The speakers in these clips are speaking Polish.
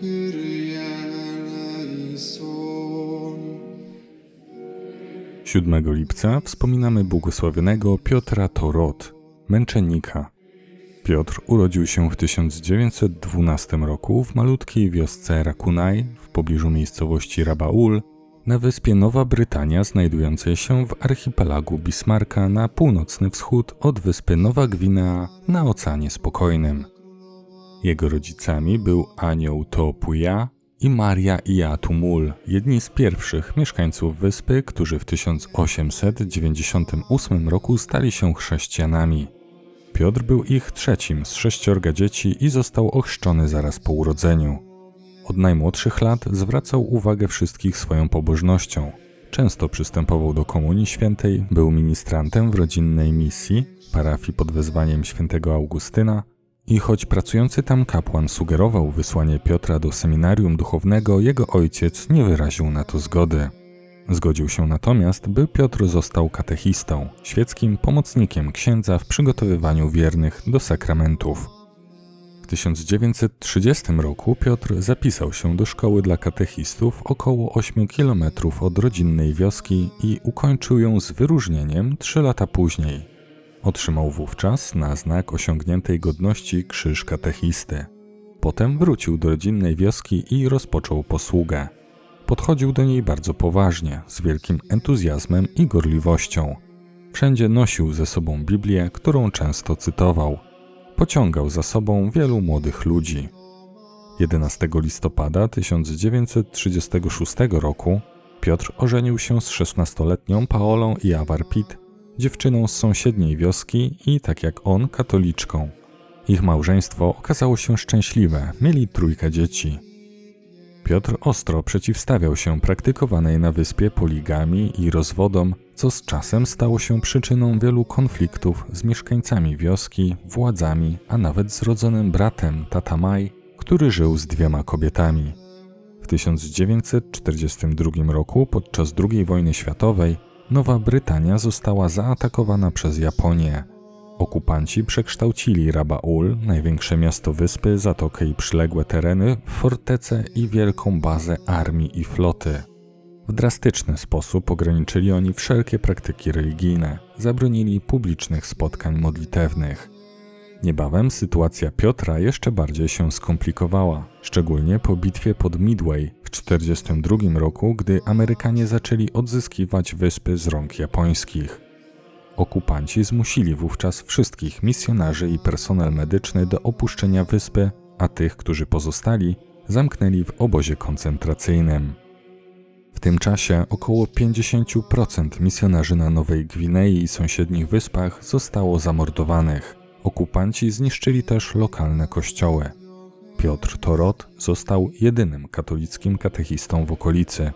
Kyrie eleison. 7 lipca wspominamy błogosławionego Piotra Torot, męczennika. Piotr urodził się w 1912 roku w malutkiej wiosce Rakunaj w pobliżu miejscowości Rabaul na wyspie Nowa Brytania znajdującej się w archipelagu Bismarcka na północny wschód od wyspy Nowa Gwinea na Oceanie Spokojnym. Jego rodzicami był anioł Topuja i Maria Iatumul, jedni z pierwszych mieszkańców wyspy, którzy w 1898 roku stali się chrześcijanami. Piotr był ich trzecim z sześciorga dzieci i został ochrzczony zaraz po urodzeniu. Od najmłodszych lat zwracał uwagę wszystkich swoją pobożnością. Często przystępował do Komunii Świętej, był ministrantem w rodzinnej misji, parafii pod wezwaniem świętego Augustyna i choć pracujący tam kapłan sugerował wysłanie Piotra do seminarium duchownego, jego ojciec nie wyraził na to zgody. Zgodził się natomiast, by Piotr został katechistą, świeckim pomocnikiem księdza w przygotowywaniu wiernych do sakramentów. W 1930 roku Piotr zapisał się do szkoły dla katechistów około 8 km od rodzinnej wioski i ukończył ją z wyróżnieniem 3 lata później. Otrzymał wówczas na znak osiągniętej godności krzyż katechisty. Potem wrócił do rodzinnej wioski i rozpoczął posługę. Podchodził do niej bardzo poważnie, z wielkim entuzjazmem i gorliwością. Wszędzie nosił ze sobą Biblię, którą często cytował. Pociągał za sobą wielu młodych ludzi. 11 listopada 1936 roku Piotr ożenił się z 16-letnią Paolą Iawarpit, dziewczyną z sąsiedniej wioski i, tak jak on, katoliczką. Ich małżeństwo okazało się szczęśliwe, mieli trójkę dzieci. Piotr ostro przeciwstawiał się praktykowanej na wyspie poligami i rozwodom, co z czasem stało się przyczyną wielu konfliktów z mieszkańcami wioski, władzami, a nawet z rodzonym bratem Tatamaj, który żył z dwiema kobietami. W 1942 roku, podczas II wojny światowej, Nowa Brytania została zaatakowana przez Japonię. Okupanci przekształcili Rabaul, największe miasto wyspy, zatokę i przyległe tereny, w fortecę i wielką bazę armii i floty. W drastyczny sposób ograniczyli oni wszelkie praktyki religijne, zabronili publicznych spotkań modlitewnych. Niebawem sytuacja Piotra jeszcze bardziej się skomplikowała, szczególnie po bitwie pod Midway w 1942 roku, gdy Amerykanie zaczęli odzyskiwać wyspy z rąk japońskich. Okupanci zmusili wówczas wszystkich misjonarzy i personel medyczny do opuszczenia wyspy, a tych, którzy pozostali, zamknęli w obozie koncentracyjnym. W tym czasie około 50% misjonarzy na Nowej Gwinei i sąsiednich wyspach zostało zamordowanych. Okupanci zniszczyli też lokalne kościoły. Piotr Torot został jedynym katolickim katechistą w okolicy.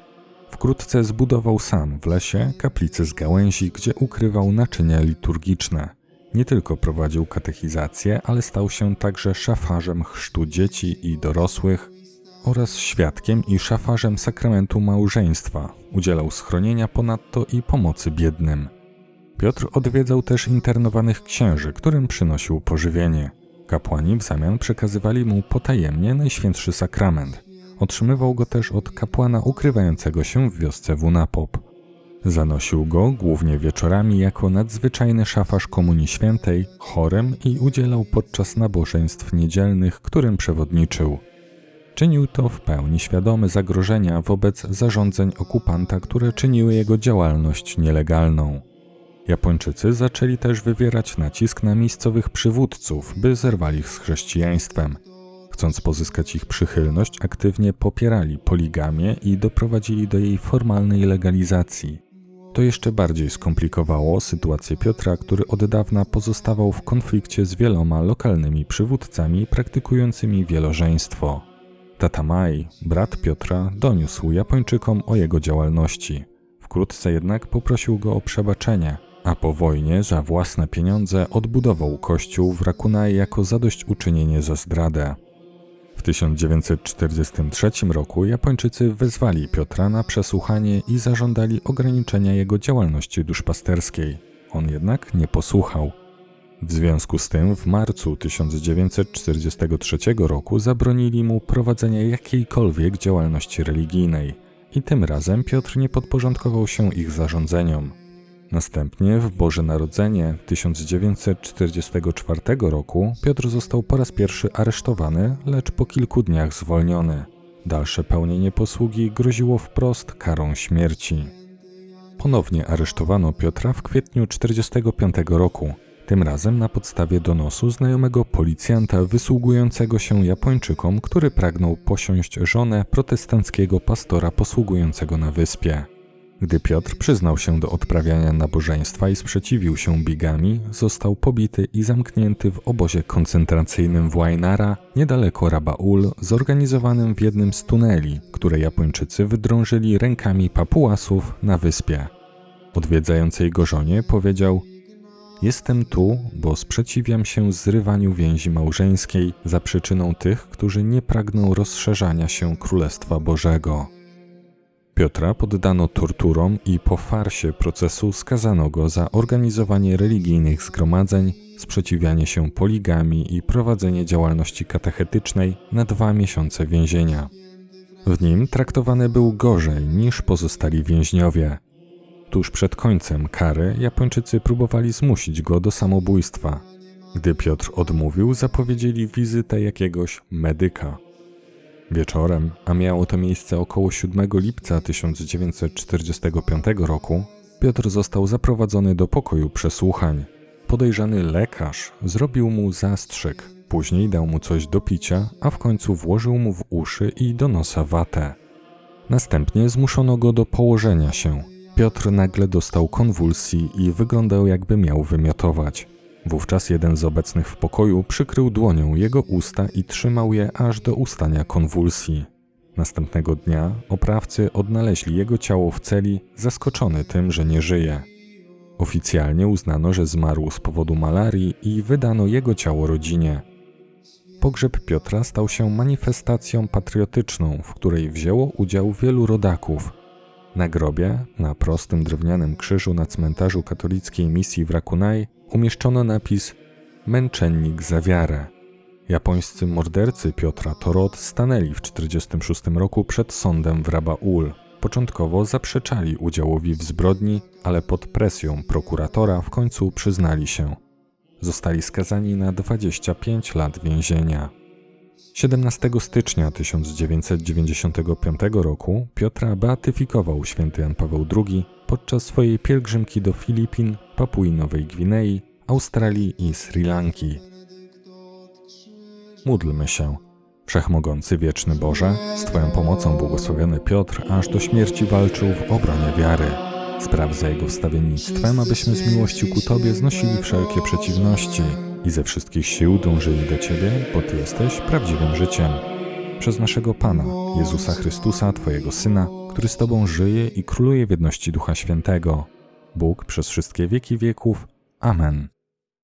Wkrótce zbudował sam w lesie kaplicę z gałęzi, gdzie ukrywał naczynia liturgiczne. Nie tylko prowadził katechizację, ale stał się także szafarzem chrztu dzieci i dorosłych oraz świadkiem i szafarzem sakramentu małżeństwa. Udzielał schronienia ponadto i pomocy biednym. Piotr odwiedzał też internowanych księży, którym przynosił pożywienie. Kapłani w zamian przekazywali mu potajemnie Najświętszy Sakrament. Otrzymywał go też od kapłana ukrywającego się w wiosce Wunapop. Zanosił go głównie wieczorami jako nadzwyczajny szafarz Komunii Świętej, chorym i udzielał podczas nabożeństw niedzielnych, którym przewodniczył. Czynił to w pełni świadomy zagrożenia wobec zarządzeń okupanta, które czyniły jego działalność nielegalną. Japończycy zaczęli też wywierać nacisk na miejscowych przywódców, by zerwali ich z chrześcijaństwem. Chcąc pozyskać ich przychylność, aktywnie popierali poligamię i doprowadzili do jej formalnej legalizacji. To jeszcze bardziej skomplikowało sytuację Piotra, który od dawna pozostawał w konflikcie z wieloma lokalnymi przywódcami praktykującymi wielożeństwo. Tatamai, brat Piotra, doniósł Japończykom o jego działalności. Wkrótce jednak poprosił go o przebaczenie, a po wojnie za własne pieniądze odbudował kościół w Rakunai jako zadośćuczynienie za zdradę. W 1943 roku Japończycy wezwali Piotra na przesłuchanie i zażądali ograniczenia jego działalności duszpasterskiej. On jednak nie posłuchał. W związku z tym w marcu 1943 roku zabronili mu prowadzenia jakiejkolwiek działalności religijnej i tym razem Piotr nie podporządkował się ich zarządzeniom. Następnie w Boże Narodzenie 1944 roku Piotr został po raz pierwszy aresztowany, lecz po kilku dniach zwolniony. Dalsze pełnienie posługi groziło wprost karą śmierci. Ponownie aresztowano Piotra w kwietniu 1945 roku, tym razem na podstawie donosu znajomego policjanta wysługującego się Japończykom, który pragnął posiąść żonę protestanckiego pastora posługującego na wyspie. Gdy Piotr przyznał się do odprawiania nabożeństwa i sprzeciwił się bigami, został pobity i zamknięty w obozie koncentracyjnym w Wainara, niedaleko Rabaul, zorganizowanym w jednym z tuneli, które Japończycy wydrążyli rękami papuasów na wyspie. Odwiedzającej go żonie powiedział: Jestem tu, bo sprzeciwiam się zrywaniu więzi małżeńskiej za przyczyną tych, którzy nie pragną rozszerzania się Królestwa Bożego. Piotra poddano torturom i po farsie procesu skazano go za organizowanie religijnych zgromadzeń, sprzeciwianie się poligami i prowadzenie działalności katechetycznej na dwa miesiące więzienia. W nim traktowany był gorzej niż pozostali więźniowie. Tuż przed końcem kary Japończycy próbowali zmusić go do samobójstwa. Gdy Piotr odmówił, zapowiedzieli wizytę jakiegoś medyka. Wieczorem, a miało to miejsce około 7 lipca 1945 roku, Piotr został zaprowadzony do pokoju przesłuchań. Podejrzany lekarz zrobił mu zastrzyk, później dał mu coś do picia, a w końcu włożył mu w uszy i do nosa watę. Następnie zmuszono go do położenia się. Piotr nagle dostał konwulsji i wyglądał jakby miał wymiotować. Wówczas jeden z obecnych w pokoju przykrył dłonią jego usta i trzymał je aż do ustania konwulsji. Następnego dnia oprawcy odnaleźli jego ciało w celi, zaskoczony tym, że nie żyje. Oficjalnie uznano, że zmarł z powodu malarii i wydano jego ciało rodzinie. Pogrzeb Piotra stał się manifestacją patriotyczną, w której wzięło udział wielu rodaków. Na grobie, na prostym drewnianym krzyżu na cmentarzu katolickiej misji w Rakunai, umieszczono napis Męczennik za wiarę. Japońscy mordercy Piotra Torot stanęli w 1946 roku przed sądem w Rabaul. Początkowo zaprzeczali udziałowi w zbrodni, ale pod presją prokuratora w końcu przyznali się. Zostali skazani na 25 lat więzienia. 17 stycznia 1995 roku Piotra beatyfikował święty Jan Paweł II podczas swojej pielgrzymki do Filipin, Papui Nowej Gwinei, Australii i Sri Lanki. Módlmy się. Wszechmogący wieczny Boże, z Twoją pomocą błogosławiony Piotr aż do śmierci walczył w obronie wiary. Spraw za jego wstawiennictwem, abyśmy z miłości ku Tobie znosili wszelkie przeciwności i ze wszystkich sił dążyli do Ciebie, bo Ty jesteś prawdziwym życiem. Przez naszego Pana, Jezusa Chrystusa, Twojego Syna, który z Tobą żyje i króluje w jedności Ducha Świętego. Bóg przez wszystkie wieki wieków. Amen.